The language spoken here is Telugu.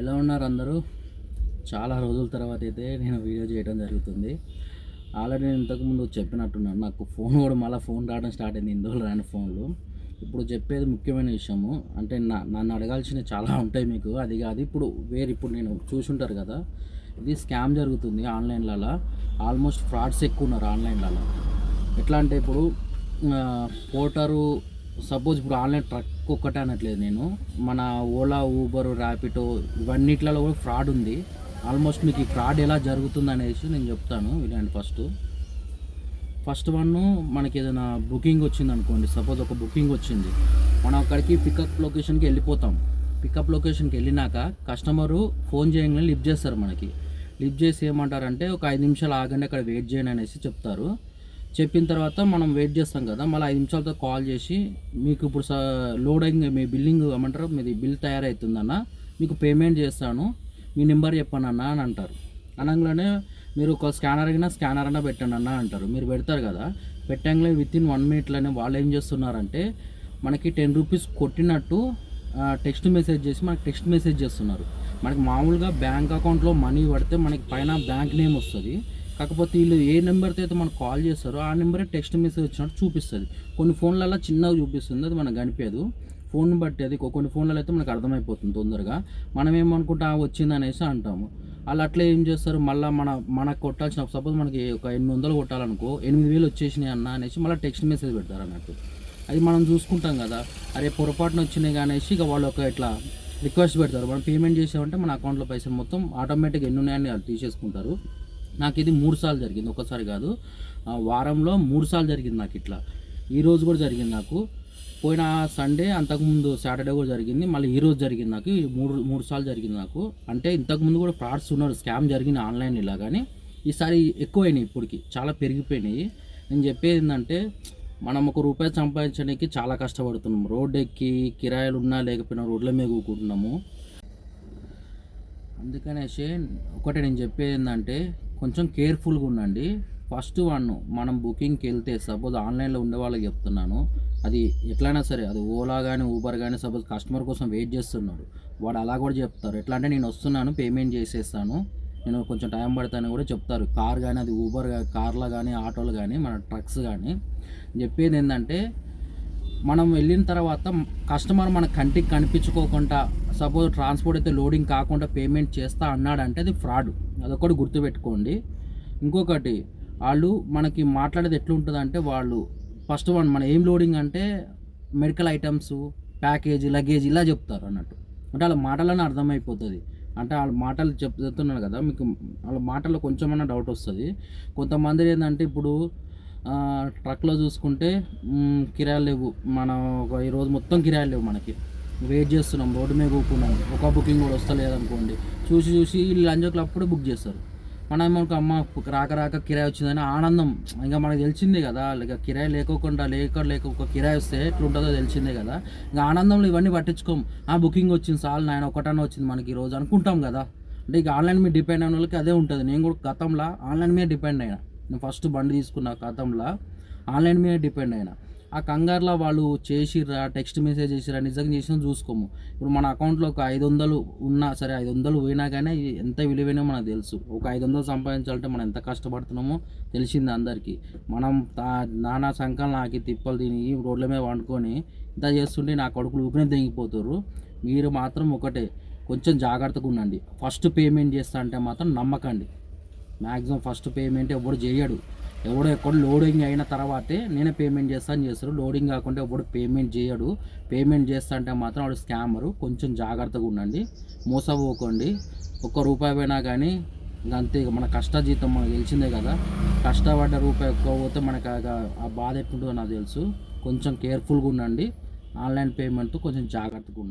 ఎలా ఉన్నారు అందరూ? చాలా రోజుల తర్వాత అయితే నేను వీడియో చేయడం జరుగుతుంది. ఆల్రెడీ నేను ఇంతకుముందు చెప్పినట్టున్నాను నాకు ఫోన్ కూడా మళ్ళీ ఫోన్ రావడం స్టార్ట్ అయింది ఇందులో రాని ఫోన్లు. ఇప్పుడు చెప్పేది ముఖ్యమైన విషయము అంటే నా నన్ను అడగాల్సినవి చాలా ఉంటాయి మీకు అది కాదు. ఇప్పుడు వేరు ఇప్పుడు నేను చూసుంటారు కదా ఇది స్కామ్ జరుగుతుంది ఆన్లైన్లలో. ఆల్మోస్ట్ ఫ్రాడ్స్ ఎక్కువ ఉన్నారు ఆన్లైన్లలో. ఎట్లా అంటే ఇప్పుడు పోటరు సపోజ్ ఇప్పుడు ఆన్లైన్ ట్రక్ ఒక్కటే అనట్లేదు నేను. మన ఓలా ఊబర్ ర్యాపిడో ఇవన్నిట్లలో కూడా ఫ్రాడ్ ఉంది. ఆల్మోస్ట్ మీకు ఈ ఫ్రాడ్ ఎలా జరుగుతుంది అనేసి నేను చెప్తాను వినండి ఫస్ట్. ఫస్ట్ వన్ మనకి ఏదైనా బుకింగ్ వచ్చింది అనుకోండి. సపోజ్ ఒక బుకింగ్ వచ్చింది. మనం అక్కడికి పికప్ లొకేషన్కి వెళ్ళిపోతాం. పికప్ లొకేషన్కి వెళ్ళినాక కస్టమరు ఫోన్ చేయగానే లిఫ్ట్ చేస్తారు మనకి. లిఫ్ట్ చేసి ఏమంటారంటే ఒక ఐదు నిమిషాలు ఆగండి అక్కడ వెయిట్ చేయండి అనేసి చెప్తారు. చెప్పిన తర్వాత మనం వెయిట్ చేస్తాం కదా. మళ్ళీ ఐదు నిమిషాలతో కాల్ చేసి మీకు ఇప్పుడు స లోడింగ్ మీ బిల్లింగ్ ఏమంటారు? మీది బిల్ తయారవుతుందన్న మీకు పేమెంట్ చేస్తాను. మీ నెంబర్ చెప్పండి అన్న అని అంటారు. అనగానే మీరు ఒక స్కానర్ అయినా స్కానర్ అయినా పెట్టండి అన్న అంటారు. మీరు పెడతారు కదా. పెట్టంగానే విత్ ఇన్ వన్ మినిట్లోనే వాళ్ళు ఏం చేస్తున్నారంటే మనకి టెన్ రూపీస్ కొట్టినట్టు టెక్స్ట్ మెసేజ్ చేసి మనకి టెక్స్ట్ మెసేజ్ చేస్తున్నారు. మనకి మామూలుగా బ్యాంక్ అకౌంట్లో మనీ పడితే మనకి పైన బ్యాంక్ నేమ్ వస్తుంది. కాకపోతే వీళ్ళు ఏ నెంబర్తో అయితే మనకు కాల్ చేస్తారో ఆ నెంబరే టెక్స్ట్ మెసేజ్ వచ్చినట్టు చూపిస్తుంది. కొన్ని ఫోన్లలో చిన్నగా చూపిస్తుంది అది మనకు కనిపించదు. ఫోన్ బట్టి అది కొన్ని ఫోన్లలో అయితే మనకు అర్థమైపోతుంది తొందరగా. మనం ఏమనుకుంటా వచ్చింది అనేసి అంటాము. వాళ్ళు అట్లా ఏం చేస్తారు? మళ్ళీ మన మనకు కొట్టాల్సిన సపోజ్ మనకి ఒక ఎనిమిది వందలు కొట్టాలనుకో ఎనిమిది వేలు వచ్చేసినాయి అన్న అనేసి మళ్ళీ టెక్స్ట్ మెసేజ్ పెడతారు అన్నట్టు. అది మనం చూసుకుంటాం కదా. అరే పొరపాటున వచ్చినాయి కానీ అనేసి ఇక వాళ్ళు ఒక ఇట్లా రిక్వెస్ట్ పెడతారు. మనం పేమెంట్ చేసామంటే మన అకౌంట్లో పైసలు మొత్తం ఆటోమేటిక్గా ఎన్ని ఉన్నాయని వాళ్ళు తీసేసుకుంటారు. నాకు ఇది మూడు సార్లు జరిగింది ఒకసారి కాదు. ఆ, వారంలో మూడు సార్లు జరిగింది నాకు ఇట్లా. ఈరోజు కూడా జరిగింది నాకు. పోయిన సండే అంతకుముందు సాటర్డే కూడా జరిగింది మళ్ళీ ఈరోజు జరిగింది నాకు. ఈ మూడు మూడు సార్లు జరిగింది నాకు. అంటే ఇంతకుముందు కూడా ఫ్రాడ్స్ ఉన్నారు స్కామ్ జరిగింది ఆన్లైన్ ఇలా కానీ. ఈసారి ఎక్కువైనాయి ఇప్పటికి చాలా పెరిగిపోయినాయి. నేను చెప్పేది ఏంటంటే మనం ఒక రూపాయి సంపాదించడానికి చాలా కష్టపడుతున్నాం. రోడ్ ఎక్కి కిరాయిలు ఉన్నా లేకపోయినా రోడ్ల మీద కూకుంటున్నాము. అందుకనేసి ఒకటి నేను చెప్పేది ఏంటంటే కొంచెం కేర్ఫుల్గా ఉండండి. ఫస్ట్ వన్ మనం బుకింగ్కి వెళ్తే సపోజ్ ఆన్లైన్లో ఉండే వాళ్ళకి చెప్తున్నాను. అది ఎట్లయినా సరే అది ఓలా కానీ ఊబర్ కానీ సపోజ్ కస్టమర్ కోసం వెయిట్ చేస్తున్నాడు వాడు అలా కూడా చెప్తారు. ఎట్లా అంటే నేను వస్తున్నాను పేమెంట్ చేసేస్తాను. నేను కొంచెం టైం పడతాను కూడా చెప్తారు. కార్ కానీ అది ఊబర్ కార్లో కానీ ఆటోలు కానీ మన ట్రక్స్ కానీ చెప్పేది ఏంటంటే మనం వెళ్ళిన తర్వాత కస్టమర్ మన కంటికి కనిపించుకోకుండా సపోజ్ ట్రాన్స్పోర్ట్ అయితే లోడింగ్ కాకుండా పేమెంట్ చేస్తా అన్నాడంటే అది ఫ్రాడ్. అదొకటి గుర్తుపెట్టుకోండి. ఇంకొకటి వాళ్ళు మనకి మాట్లాడేది ఎట్లుంటుంది అంటే వాళ్ళు ఫస్ట్ వన్ మన ఏం లోడింగ్ అంటే మెడికల్ ఐటమ్స్ ప్యాకేజ్ లగేజ్ ఇలా చెప్తారు అన్నట్టు. అంటే వాళ్ళ మాటలోనే అర్థమైపోతుంది. అంటే వాళ్ళ మాటలు చెప్తున్నాను కదా మీకు వాళ్ళ మాటల్లో కొంచెమన్నా డౌట్ వస్తుంది. కొంతమంది ఏంటంటే ఇప్పుడు ట్రక్లో చూసుకుంటే మ్, కిరాయిలు లేవు. మనం ఒక మొత్తం కిరాయిలు లేవు మనకి. వెయిట్ చేస్తున్నాం రోడ్డు మీద కూకున్నాం. ఒక బుకింగ్ కూడా వస్తలేదు అనుకోండి. చూసి చూసి వీళ్ళు లంచ్ ఓ క్లాక్ అప్పుడే బుక్ చేస్తారు. మనం మనకు అమ్మ రాక రాక కిరాయి వచ్చిందని ఆనందం. ఇంకా మనకు తెలిసిందే కదా ఇక కిరాయి లేకోకుండా లేక లేక ఒక కిరాయి వస్తే ఎట్లుంటుందో తెలిసిందే కదా. ఇంకా ఆనందంలో ఇవన్నీ పట్టించుకోం. ఆ బుకింగ్ వచ్చింది సార్ నాయన ఒకటనే వచ్చింది మనకి ఈరోజు అనుకుంటాం కదా. అంటే ఇక ఆన్లైన్ మీద డిపెండ్ అయిన వాళ్ళకి అదే ఉంటుంది. నేను కూడా గతంలో ఆన్లైన్ మీద డిపెండ్ అయినా. నేను ఫస్ట్ బండి తీసుకున్న గతంలో ఆన్లైన్ మీద డిపెండ్ అయినా. ఆ కంగారులో వాళ్ళు చేసిర్రా టెక్స్ట్ మెసేజ్ చేసిరా నిజంగా చేసినా చూసుకోము. ఇప్పుడు మన అకౌంట్లో ఒక ఐదు వందలు ఉన్నా సరే ఐదు వందలు పోయినా కానీ ఎంత విలువైనా మనకు తెలుసు. ఒక ఐదు వందలు సంపాదించాలంటే మనం ఎంత కష్టపడుతున్నామో తెలిసింది అందరికీ. మనం తా- నానా సంకలు నాకు తిప్పలు తిని రోడ్ల మీద వండుకొని ఇంత చేస్తుంటే నా కొడుకులు ఊపినే తెగిపోతారు. మీరు మాత్రం ఒకటే కొంచెం జాగ్రత్తగా ఉండండి. ఫస్ట్ పేమెంట్ చేస్తా అంటే మాత్రం నమ్మకండి. మ్యాక్సిమం ఫస్ట్ పేమెంట్ ఎవడు చేయడు. ఎవడో ఎక్కడ లోడింగ్ అయిన తర్వాతే నేనే పేమెంట్ చేస్తాను చేస్తారు లోడింగ్ కాకుండా ఎవడు పేమెంట్ చేయడు. పేమెంట్ చేస్తా అంటే మాత్రం వాడు స్కామరు కొంచెం జాగ్రత్తగా ఉండండి. మోసపోకండి. ఒక్క రూపాయి పోయినా కానీ అంతే ఇక మన కష్టజీతం మనకు తెలిసిందే కదా. కష్టపడ్డ రూపాయి ఎక్కువ పోతే మనకు ఆ- బాధ ఎట్లుంటుందో నాకు తెలుసు. కొంచెం కేర్ఫుల్గా ఉండండి. ఆన్లైన్ పేమెంట్ కొంచెం జాగ్రత్తగా ఉండండి.